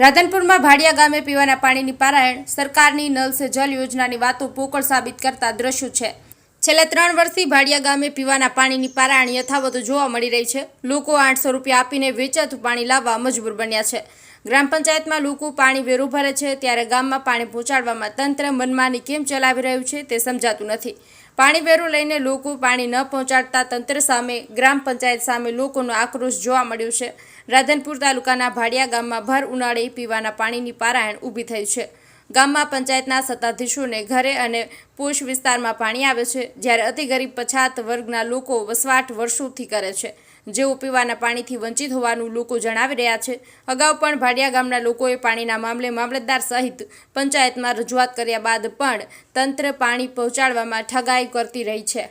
રાધનપુરમાં ભાડિયા ગામે પીવાના પાણીની પારાયણ, સરકારની નલ સે જલ યોજનાની વાતો પોકળ સાબિત કરતા દ્રશ્યો છે. છેલ્લા ત્રણ વર્ષથી ભાડિયા ગામે પીવાના પાણીની પારાયણ યથાવત જોવા મળી રહી છે. લોકો આઠસો રૂપિયા આપીને વેચાતું પાણી લાવવા મજબૂર બન્યા છે. ગ્રામ પંચાયતમાં લોકો પાણી વેરું ભરે છે, ત્યારે ગામમાં પાણી પહોંચાડવામાં તંત્ર મનમાની કેમ ચલાવી રહ્યું છે તે સમજાતું નથી. પાણી વેરું લઈને લોકો પાણી ન પહોંચાડતા તંત્ર સામે, ગ્રામ પંચાયત સામે લોકોનો આક્રોશ જોવા મળ્યો છે. રાધનપુર તાલુકાના ભાડિયા ગામમાં ભર ઉનાળે પીવાના પાણીની પારાયણ ઊભી થઈ છે. ગામમાં પંચાયતના સત્તાધીશોને ઘરે અને પોષ વિસ્તારમાં પાણી આવે છે, જ્યારે અતિ ગરીબ પછાત વર્ગના લોકો વસવાટ વર્ષોથી કરે છે. જેઓ પીવાના પાણીથી વંચિત હોવાનું લોકો જણાવી રહ્યા છે. અગાઉ પણ ભાડિયા ગામના લોકોએ પાણીના મામલે મામલતદાર સહિત પંચાયતમાં રજૂઆત કર્યા બાદ પણ તંત્ર પાણી પહોંચાડવામાં ઠગાઈ કરતી રહી છે.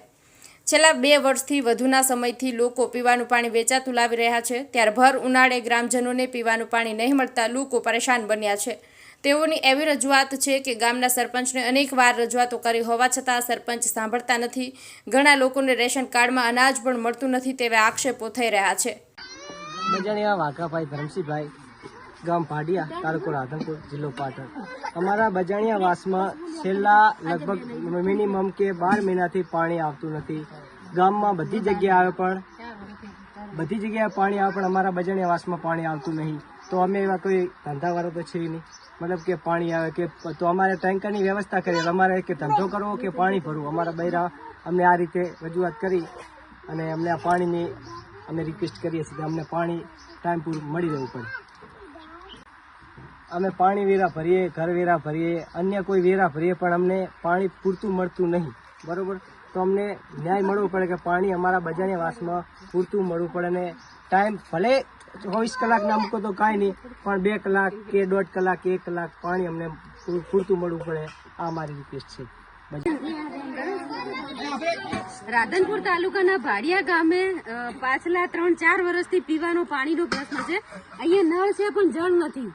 છેલ્લા બે વર્ષથી વધુના સમયથી લોકો પીવાનું પાણી વેચાતું લાવી રહ્યા છે. ત્યારે ભર ઉનાળે ગ્રામજનોને પીવાનું પાણી નહીં મળતા લોકો પરેશાન બન્યા છે. તેઓની એવી રજૂઆત છે કે ગામના સરપંચને અનેકવાર રજૂઆતો કરી હોવા છતાં સરપંચ સાંભળતા નથી. ઘણા લોકોને રેશન કાર્ડમાં અનાજ પણ મળતું નથી તેવા આક્ષેપો થઈ રહ્યા છે. બજાણિયા વાઘાભાઈ ધરમસિંહભાઈ, ગામ પાડિયા તાલુકો રાધનપુર, જિલ્લો પાટણ. અમારા બજાણિયા વાસમાં છેલ્લા લગભગ મિનિમમ કે બાર મહિનાથી પાણી આવતું નથી. ગામમાં બધી જગ્યાએ આવે પણ, બધી જગ્યાએ પાણી આવે પણ અમારા બજાણિયા વાસમાં પાણી આવતું નહીં. તો અમે એવા કોઈ ધંધાવાળો તો છે નહીં. મતલબ કે પાણી આવે કે તો અમારે ટેન્કરની વ્યવસ્થા કરીએ અમારે કે ધંધો કરવો કે પાણી ભરવું? અમારા બૈરા અમને આ રીતે રજૂઆત કરી અને અમને આ પાણીની અમે રિક્વેસ્ટ કરીએ છીએ કે અમને પાણી ટાઈમ પૂરું મળી રહેવું પડે. અમે પાણી વેરા ભરીએ, ઘર વેરા ભરીએ, અન્ય કોઈ વેરા ભરીએ પણ અમને પાણી પૂરતું મળતું નહીં. બરાબર? તો અમને ન્યાય મળવો પડે કે પાણી અમારા બજારની વાસમાં પૂરતું મળવું પડે અને ટાઈમ ભલે ચોવીસ કલાકના મૂકો તો કાંઈ નહીં, પણ બે કલાક કે દોઢ કલાક એક કલાક પાણી અમને પૂરતું મળવું પડે. આ મારી રિક્વેસ્ટ છે. રાધનપુર તાલુકાના ભાડિયા ગામે પાછલા ત્રણ ચાર વર્ષથી પીવાનો પાણીનો પ્રશ્ન છે. અહીંયા નળ છે, પણ જળ નથી.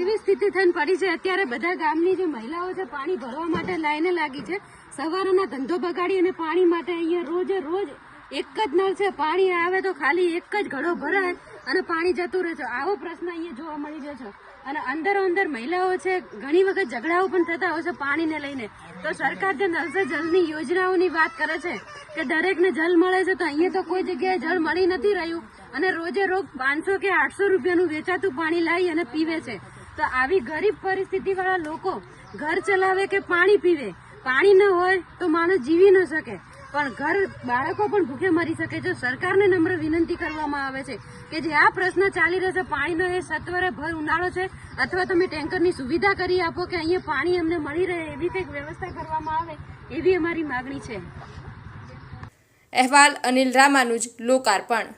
એવી સ્થિતિ થઈને પડી છે. અત્યારે બધા ગામની જે મહિલાઓ છે, પાણી ભરવા માટે લાઈને લાગી છે. સવારના ધંધો બગાડી અને પાણી માટે અહીંયા રોજે રોજ એક જ નળ છે, પાણી આવે તો ખાલી એક જ ઘડો ભરાય અને પાણી જતું રહે છે. આવો પ્રશ્ન અહીંયા જોવા મળી રહ્યો છે. અને અંદરો અંદર મહિલાઓ છે, ઘણી વખત ઝઘડાઓ પણ થતા હોય છે પાણીને લઈને. તો સરકાર જે નળ સે જલની યોજનાઓની વાત કરે છે કે દરેકને જલ મળે છે, તો અહીંયા તો કોઈ જગ્યાએ જળ મળી નથી રહ્યું. અને રોજે રોજ પાંચસો કે આઠસો રૂપિયાનું વેચાતું પાણી લાવી અને પીવે છે. તો આવી ગરીબ પરિસ્થિતિવાળા લોકો ઘર ચલાવે કે પાણી પીવે? પાણી ન હોય તો માણસ જીવી ન શકે. પણ ઘર બાળકો પણ ભૂખે મરી શકે છે. સરકારને નમ્ર વિનંતી કરવામાં આવે છે કે જે આ પ્રશ્ન ચાલી રહ્યો છે, પાણીનો એ સત્વરે ભર ઉનાળો છે, અથવા તમે ટેન્કરની સુવિધા કરી આપો કે અહીંયા પાણી અમને મળી રહે, એવી કંઈક વ્યવસ્થા કરવામાં આવે, એવી અમારી માગણી છે. અહેવાલ અનિલ રામાનુજ, લોકાર્પણ.